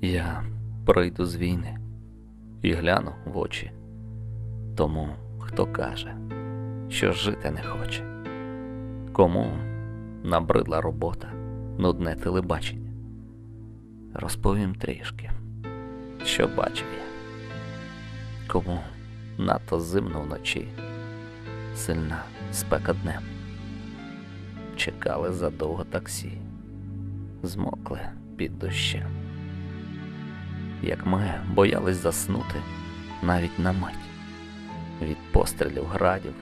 Я прийду з війни і гляну в очі тому, хто каже, що жити не хоче, кому набридла робота, нудне телебачення. Розповім трішки, що бачив я, кому надто зимно вночі, сильна спека днем. Чекали задовго таксі, змокли під дощем. Як ми боялись заснути навіть на мить від пострілів градів,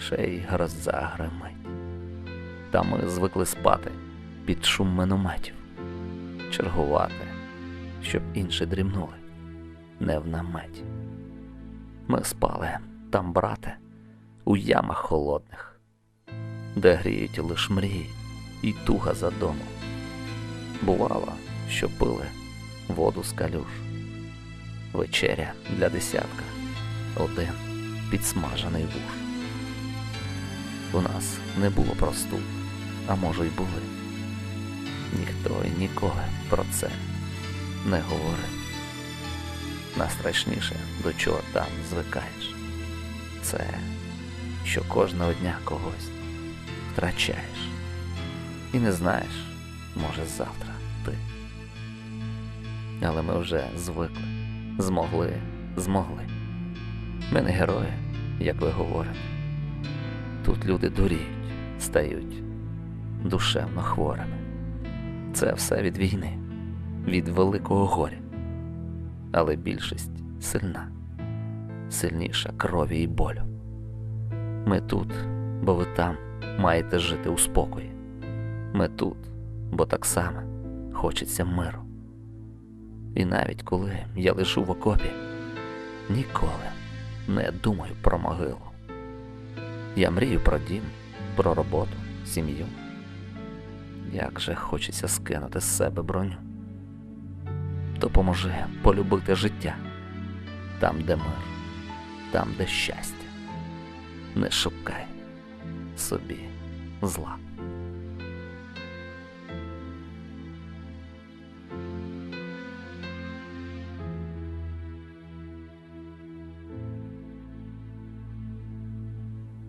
ще й гроза гримить. Та ми звикли спати під шум минометів, чергувати, щоб інші дрімнули, не в наметі. Ми спали там, брате, у ямах холодних, де гріють лиш мрії і туга за домом. Бувало, що пили воду з калюш, вечеря для десятка, один підсмажений вуш. У нас не було простуд, а може й були. Ніхто і ніколи про це не говорив. Найстрашніше, до чого там звикаєш, це що кожного дня когось втрачаєш. І не знаєш, може завтра. Але ми вже звикли, змогли, змогли. Ми не герої, як ви говорите. Тут люди дуріють, стають душевно хворими. Це все від війни, від великого горя. Але більшість сильна, сильніша крові і болю. Ми тут, бо ви там маєте жити у спокої. Ми тут, бо так само хочеться миру. І навіть коли я лежу в окопі, ніколи не думаю про могилу. Я мрію про дім, про роботу, сім'ю. Як же хочеться скинути з себе броню. Допоможи полюбити життя там, де мир, там, де щастя. Не шукай собі зла.